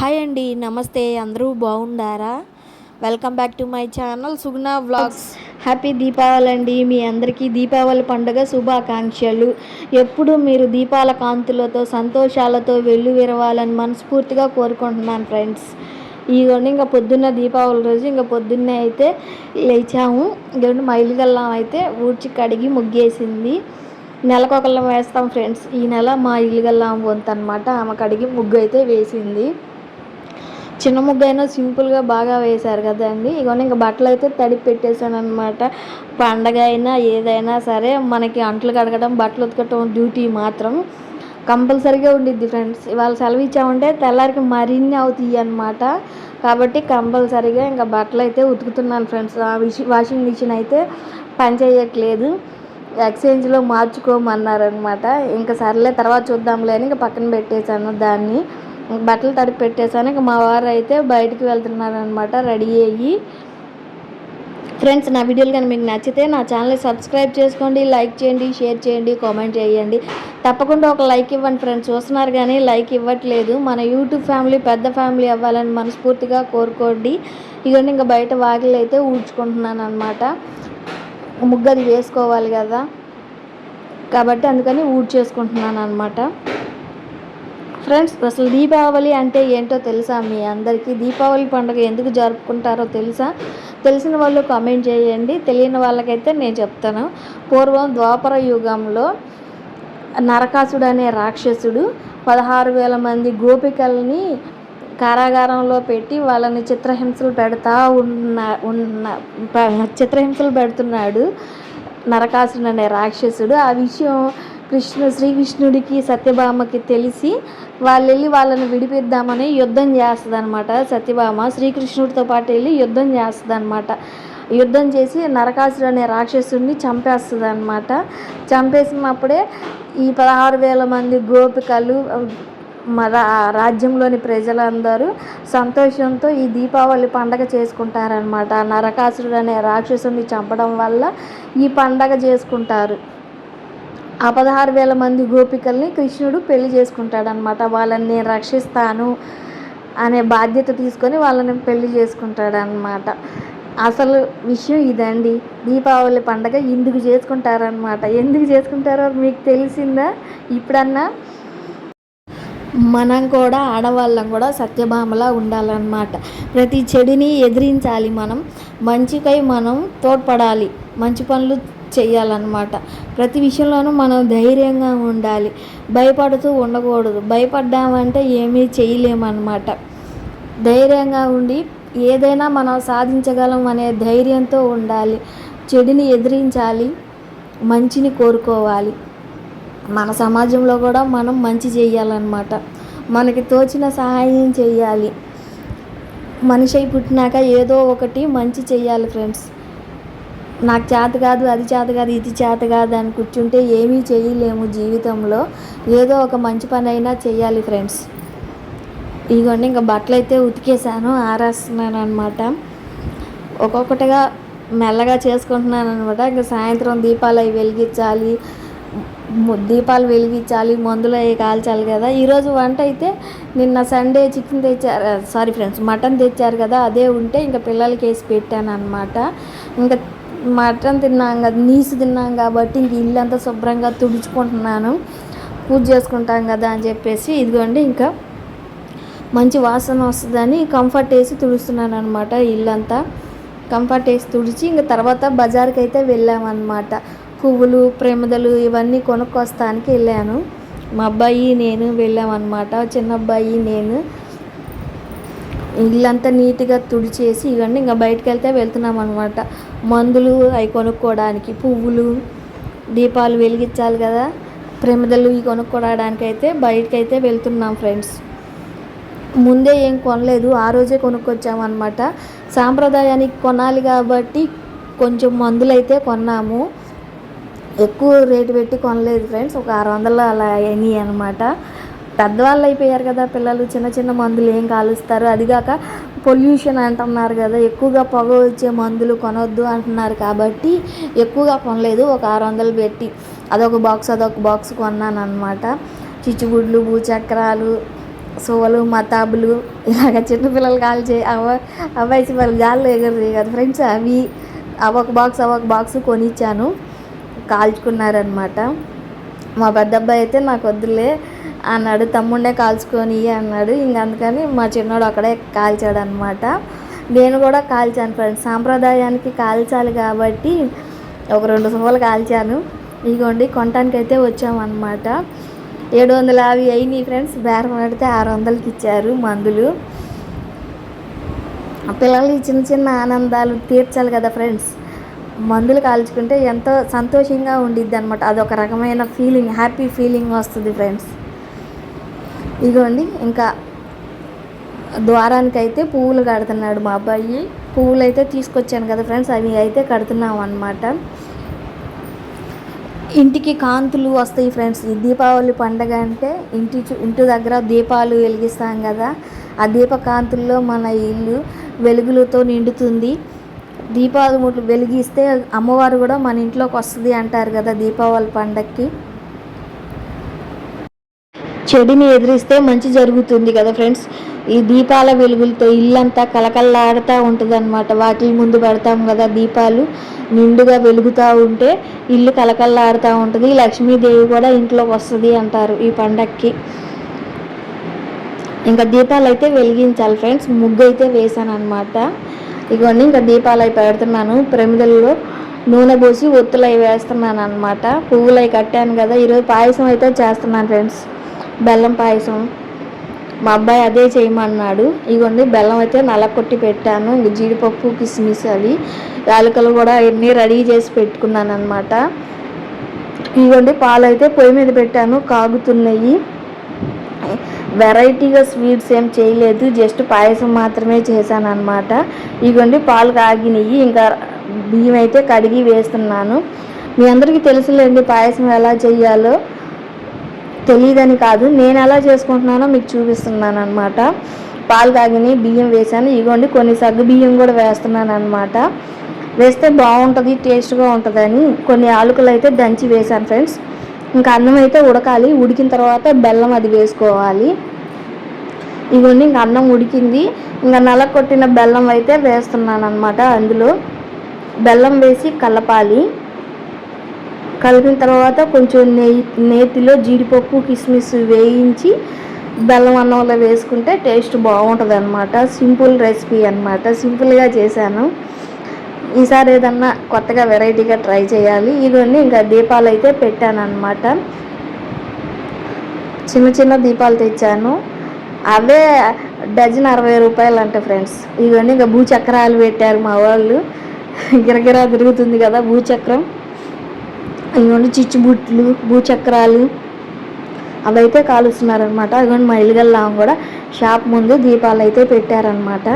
Hi అండి నమస్తే అందరూ బాగుండారా? Welcome back to my channel Suguna vlogs happy Deepavali అండి మీ అందరికీ దీపావళి పండుగ శుభాకాంక్షలు. ఎప్పుడు మీరు దీపాల కాంతులతో సంతోషాలతో వెళ్ళు విరవాలని మనస్ఫూర్తిగా కోరుకుంటున్నాను ఫ్రెండ్స్ ఇదిగోండి ఇంకా పొద్దున్న దీపావళి రోజు ఇంకా పొద్దున్నే అయితే లేచాము. ఇదిగోండి మా ఇల్లు అయితే ఊడ్చి కడిగి ముగ్గేసింది. నెలకొకళ్ళం వేస్తాం ఫ్రెండ్స్ ఈ నెల మా ఇల్లు గల్లం వంతు అనమాట ఆమె కడిగి ముగ్గు అయితే వేసింది. చిన్న ముగ్గు అయినా సింపుల్గా బాగా వేశారు కదండి ఇగోని ఇంకా బట్టలు అయితే తడిపి పెట్టేశాను అనమాట పండగ అయినా ఏదైనా సరే మనకి అంట్లు కడగడం బట్టలు ఉతకటం డ్యూటీ మాత్రం కంపల్సరీగా ఉండిద్ది ఫ్రెండ్స్. ఇవాళ సెలవు ఇచ్చామంటే తెల్లారికి మరిన్ని అవుతాయి అనమాట కాబట్టి కంపల్సరీగా ఇంకా బట్టలు అయితే ఉతుకుతున్నాను ఫ్రెండ్స్. ఆ వాషింగ్ మిషన్ అయితే పనిచేయట్లేదు ఎక్స్చేంజ్లో మార్చుకోమన్నారనమాట ఇంకా సర్లే తర్వాత చూద్దాంలే అని ఇంకా పక్కన పెట్టేశాను దాన్ని. బట్టలు తడిపి పెట్టేశాను. ఇంకా మా వారు అయితే బయటికి వెళ్తున్నారనమాట రెడీ అయ్యి. ఫ్రెండ్స్ నా వీడియోలు కానీ మీకు నచ్చితే నా ఛానల్ని సబ్స్క్రైబ్ చేసుకోండి లైక్ చేయండి షేర్ చేయండి కామెంట్ చేయండి. తప్పకుండా ఒక లైక్ ఇవ్వండి ఫ్రెండ్స్. చూస్తున్నారు కానీ లైక్ ఇవ్వట్లేదు. మన యూట్యూబ్ ఫ్యామిలీ పెద్ద ఫ్యామిలీ అవ్వాలని మనస్ఫూర్తిగా కోరుకోండి. ఇవన్నీ ఇంకా బయట వాకిలు అయితే ఊడ్చుకుంటున్నాను అనమాట ముగ్గది వేసుకోవాలి కదా. కాబట్టి అందుకని ఊడ్చేసుకుంటున్నాను అనమాట ఫ్రెండ్స్ అసలు దీపావళి అంటే ఏంటో తెలుసా? మీ అందరికీ దీపావళి పండుగ ఎందుకు జరుపుకుంటారో తెలుసా? తెలిసిన వాళ్ళు కామెంట్ చేయండి. తెలియని వాళ్ళకైతే నేను చెప్తాను. పూర్వం ద్వాపర యుగంలో నరకాసుడు అనే రాక్షసుడు పదహారు వేల మంది గోపికల్ని కారాగారంలో పెట్టి వాళ్ళని చిత్రహింసలు పెడతా ఉన్న ఉన్న చిత్రహింసలు పెడుతున్నాడు నరకాసుడు అనే రాక్షసుడు. ఆ విషయం కృష్ణు శ్రీకృష్ణుడికి సత్యభామకి తెలిసి వాళ్ళు వెళ్ళి వాళ్ళని విడిపిద్దామని యుద్ధం చేస్తుంది అనమాట సత్యభామ శ్రీకృష్ణుడితో పాటు వెళ్ళి యుద్ధం చేస్తుంది అనమాట యుద్ధం చేసి నరకాసుడు అనే రాక్షసుడిని చంపేస్తుంది అనమాట చంపేసినప్పుడే ఈ పదహారు వేల మంది గోపికలు మన రాజ్యంలోని ప్రజలందరూ సంతోషంతో ఈ దీపావళి పండగ చేసుకుంటారనమాట నరకాసురుడు అనే రాక్షసుని చంపడం వల్ల ఈ పండగ చేసుకుంటారు. ఆ పదహారు వేల మంది గోపికల్ని కృష్ణుడు పెళ్ళి చేసుకుంటాడనమాట వాళ్ళని నేను రక్షిస్తాను అనే బాధ్యత తీసుకొని వాళ్ళని పెళ్ళి చేసుకుంటాడనమాట అసలు విషయం ఇదండి. దీపావళి పండగ ఎందుకు చేసుకుంటారనమాట ఎందుకు చేసుకుంటారో మీకు తెలిసిందా? ఇప్పుడన్నా మనం కూడా ఆడవాళ్ళం కూడా సత్యభామలా ఉండాలన్నమాట. ప్రతి చెడుని ఎదిరించాలి మనం. మంచికై మనం తోడ్పడాలి. మంచి పనులు చేయాలన్నమాట. ప్రతి విషయంలోనూ మనం ధైర్యంగా ఉండాలి. భయపడుతూ ఉండకూడదు. భయపడ్డామంటే ఏమీ చేయలేమన్నమాట. ధైర్యంగా ఉండి ఏదైనా మనం సాధించగలం అనే ధైర్యంతో ఉండాలి. చెడుని ఎదిరించాలి. మంచిని కోరుకోవాలి. మన సమాజంలో కూడా మనం మంచి చేయాలన్నమాట. మనకి తోచిన సహాయం చేయాలి. మనిషి పుట్టినాక ఏదో ఒకటి మంచి చేయాలి ఫ్రెండ్స్. నాకు చేత కాదు అది చేత కాదు ఇది చేత కాదు అని కూర్చుంటే ఏమీ చేయలేము జీవితంలో. ఏదో ఒక మంచి పని అయినా చేయాలి ఫ్రెండ్స్. ఇదిగోండి ఇంకా బట్టలు అయితే ఉతికేసాను ఆరేస్తున్నాను అనమాట ఒక్కొక్కటిగా మెల్లగా చేసుకుంటున్నాను అనమాట ఇంకా సాయంత్రం దీపాలు అవి వెలిగించాలి దీపాలు వెలిగించాలి మందులు అవి కాల్చాలి కదా. ఈరోజు వంట అయితే నిన్న సండే చికెన్ తెచ్చారు సారీ ఫ్రెండ్స్ మటన్ తెచ్చారు కదా అదే ఉంటే ఇంకా పిల్లలకి వేసి పెట్టాను అనమాట ఇంకా మటన్ తిన్నాం కదా నీసు తిన్నాం కాబట్టి ఇంక ఇల్లంతా అంతా శుభ్రంగా తుడుచుకుంటున్నాను. పూజ చేసుకుంటాం కదా అని చెప్పేసి ఇదిగోండి ఇంకా మంచి వాసన వస్తుందని కంఫర్ట్ వేసి తుడుస్తున్నాను అనమాట ఇల్లంతా. కంఫర్ట్ వేసి తుడిచి ఇంకా తర్వాత బజార్కి అయితే వెళ్ళామన్నమాట. పువ్వులు ప్రేమదలు ఇవన్నీ కొనుక్కొస్తానికి వెళ్ళాను. మా అబ్బాయి నేను వెళ్ళామన్నమాట. చిన్న అబ్బాయి నేను. ఇల్లంతా నీట్గా తుడిచేసి ఇవన్నీ ఇంకా బయటకు వెళ్తే వెళ్తున్నాం అనమాట మందులు అవి కొనుక్కోవడానికి పువ్వులు దీపాలు వెలిగించాలి కదా. ప్రమిదలు ఇవి కొనుక్కోవడానికి అయితే బయటకైతే అయితే వెళ్తున్నాం ఫ్రెండ్స్. ముందే ఏం కొనలేదు ఆ రోజే కొనుక్కొచ్చామన్నమాట. సాంప్రదాయానికి కొనాలి కాబట్టి కొంచెం మందులు అయితే కొన్నాము. ఎక్కువ రేటు పెట్టి కొనలేదు ఫ్రెండ్స్ ఒక ఆరు వందలు అలా అయినాయి అనమాట పెద్దవాళ్ళు అయిపోయారు కదా పిల్లలు చిన్న చిన్న మందులు ఏం కాలుస్తారు? అదిగాక పొల్యూషన్ అంటున్నారు కదా ఎక్కువగా పొగ వచ్చే మందులు కొనొద్దు అంటున్నారు కాబట్టి ఎక్కువగా కొనలేదు ఒక ఆరు వందలు పెట్టి అదొక బాక్స్ అదొక బాక్స్ కొన్నాను అనమాట చిచ్చుగుడ్లు భూచక్రాలు సోలు మతాబులు ఇలాగ చిన్నపిల్లలు కాల్చే అవ అబ్బాయి వాళ్ళు గాల్లో ఎగరు కదా ఫ్రెండ్స్ అవి అవొక బాక్స్ అవొక బాక్స్ కొనిచ్చాను కాల్చుకున్నారనమాట మా పెద్ద అబ్బాయి అయితే నాకు వద్దులే అన్నాడు. తమ్ముడే కాల్చుకొని అన్నాడు. ఇంక అందుకని మా చిన్నోడు అక్కడే కాల్చాడు అనమాట నేను కూడా కాల్చాను ఫ్రెండ్స్. సాంప్రదాయానికి కాల్చాలి కాబట్టి ఒక రెండు సువ్వలు కాల్చాను. ఇగోండి కొనటానికి అయితే వచ్చామన్నమాట. ఏడు వందల యాభై అయినాయి ఫ్రెండ్స్. బేరం పెడితే ఆరు వందలకి ఇచ్చారు మందులు. పిల్లలు చిన్న చిన్న ఆనందాలు తీర్చాలి కదా ఫ్రెండ్స్. మందులు కాల్చుకుంటే ఎంతో సంతోషంగా ఉండిద్ది అనమాట అదొక రకమైన ఫీలింగ్ హ్యాపీ ఫీలింగ్ వస్తుంది ఫ్రెండ్స్. ఇగోండి ఇంకా ద్వారానికి అయితే పువ్వులు కడుతున్నాడు మా అబ్బాయి. పువ్వులు అయితే తీసుకొచ్చాను కదా ఫ్రెండ్స్ అవి అయితే కడుతున్నాం అనమాట ఇంటికి కాంతులు వస్తాయి ఫ్రెండ్స్. ఈ దీపావళి పండగ అంటే ఇంటి ఇంటి దగ్గర దీపాలు వెలిగిస్తాం కదా ఆ దీప కాంతుల్లో మన ఇల్లు వెలుగులతో నిండుతుంది. దీపాలు వెలిగిస్తే అమ్మవారు కూడా మన ఇంట్లోకి వస్తుంది అంటారు కదా దీపావళి పండగకి చెడుని ఎదిరిస్తే మంచి జరుగుతుంది కదా ఫ్రెండ్స్. ఈ దీపాల వెలుగులతో ఇల్లంతా కలకల్లాడుతూ ఉంటుంది అనమాట వాటి ముందు పెడతాం కదా దీపాలు. నిండుగా వెలుగుతూ ఉంటే ఇల్లు కలకల్లాడుతూ ఉంటుంది. లక్ష్మీదేవి కూడా ఇంట్లోకి వస్తుంది అంటారు ఈ పండక్కి. ఇంకా దీపాలు అయితే వెలిగించాలి ఫ్రెండ్స్. ముగ్గు అయితే వేసాను అనమాట ఇవన్నీ ఇంకా దీపాలు అవి పెడుతున్నాను. ప్రమిదల్లో నూనె పోసి ఒత్తులు అవి వేస్తున్నాను అనమాట పువ్వులు అవి కట్టాను కదా. ఈరోజు పాయసం అయితే చేస్తున్నాను ఫ్రెండ్స్. బెల్లం పాయసం. మా అబ్బాయి అదే చేయమన్నాడు. ఇగోండి బెల్లం అయితే నలకొట్టి పెట్టాను. ఇంక జీడిపప్పు కిస్మిస్ అవి. యాలకలు కూడా అన్నీ రెడీ చేసి పెట్టుకున్నాను అనమాట ఇగోండి పాలు అయితే పొయ్యి మీద పెట్టాను. కాగుతున్నాయి. వెరైటీగా స్వీట్స్ ఏం చేయలేదు. జస్ట్ పాయసం మాత్రమే చేశాను అనమాట ఇగోండి పాలు కాగినాయి ఇంకా బియ్యం అయితే కడిగి వేస్తున్నాను. మీ అందరికీ తెలుసులేండి పాయసం ఎలా చేయాలో. తెలియదని కాదు. నేను ఎలా చేసుకుంటున్నానో మీకు చూపిస్తున్నాను అనమాట పాలు కాగిని బియ్యం వేసాను ఇగోండి కొన్ని సగ్గు బియ్యం కూడా వేస్తున్నాను అనమాట వేస్తే బాగుంటుంది టేస్ట్గా ఉంటుందని. కొన్ని ఆలుకలు అయితే దంచి వేశాను ఫ్రెండ్స్. ఇంకా అన్నం అయితే ఉడకాలి. ఉడికిన తర్వాత బెల్లం అది వేసుకోవాలి. ఇవన్నీ ఇంకా అన్నం ఉడికింది. ఇంకా నల్ల కొట్టిన బెల్లం అయితే వేస్తున్నాను అనమాట అందులో. బెల్లం వేసి కలపాలి. కలిపిన తర్వాత కొంచెం నెయ్యి నేతిలో జీడిపప్పు కిస్మిస్ వేయించి బెల్లం అన్నంలో వేసుకుంటే టేస్ట్ బాగుంటుంది అనమాట సింపుల్ రెసిపీ అనమాట సింపుల్గా చేశాను. ఈసారి ఏదన్నా కొత్తగా వెరైటీగా ట్రై చేయాలి. ఇవన్నీ ఇంకా దీపాలు అయితే పెట్టాను అనమాట చిన్న చిన్న దీపాలు తెచ్చాను. అవే డజన్ అరవై రూపాయలు అంట ఫ్రెండ్స్. ఇవన్నీ ఇంకా భూచక్రాలు పెట్టారు మా వాళ్ళు. గిరగిరా తిరుగుతుంది కదా భూచక్రం. ఇవన్నీ చిచ్చుబుట్లు భూచక్రాలు అవైతే కాలుస్తున్నారనమాట అదిగోండి మా ఇల్లుగల్లాం కూడా షాప్ ముందు దీపాలు అయితే పెట్టారనమాట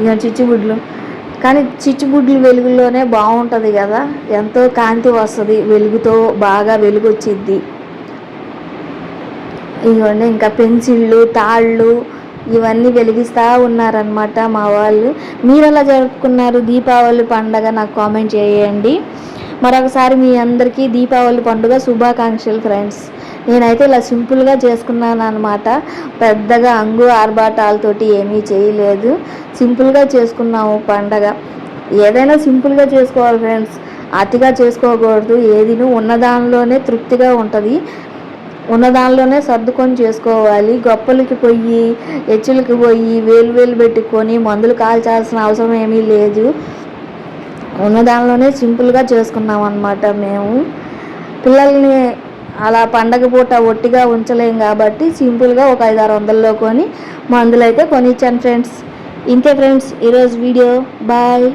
ఇక చిచ్చుబుడ్లు కానీ చిచ్చుబుడ్లు వెలుగులోనే బాగుంటుంది కదా. ఎంతో కాంతి వస్తుంది వెలుగుతో బాగా వెలుగు వచ్చిద్ది ఇవన్నీ ఇంకా పెన్సిళ్ళు తాళ్ళు ఇవన్నీ వెలిగిస్తూ ఉన్నారనమాట మా వాళ్ళు. మీరు ఎలా జరుపుకున్నారు దీపావళి పండగ? నాకు కామెంట్ చేయండి. మరొకసారి మీ అందరికీ దీపావళి పండుగ శుభాకాంక్షలు ఫ్రెండ్స్ నేనైతే ఇలా సింపుల్గా చేసుకున్నాను అనమాట పెద్దగా అంగు ఆర్భాటాలతోటి ఏమీ చేయలేదు. సింపుల్గా చేసుకున్నాము పండగ. ఏదైనా సింపుల్గా చేసుకోవాలి ఫ్రెండ్స్ అతిగా చేసుకోకూడదు. ఏదిను ఉన్నదానిలోనే తృప్తిగా ఉంటుంది. ఉన్నదానిలోనే సర్దుకొని చేసుకోవాలి. గొప్పలకి పోయి హెచ్చులకి పోయి వేలు వేలు పెట్టుకొని మందులు కాల్చాల్సిన అవసరం ఏమీ లేదు. ఉన్న దానిలోనే సింపుల్గా చేసుకున్నాం అనమాట మేము. పిల్లల్ని అలా పండగ పూట ఒట్టిగా ఉంచలేం కాబట్టి సింపుల్గా ఒక ఐదు ఆరు వందల్లో కొని మందులైతే కొనిచ్చాను ఫ్రెండ్స్. ఇంతే ఫ్రెండ్స్ ఈరోజు వీడియో. బాయ్.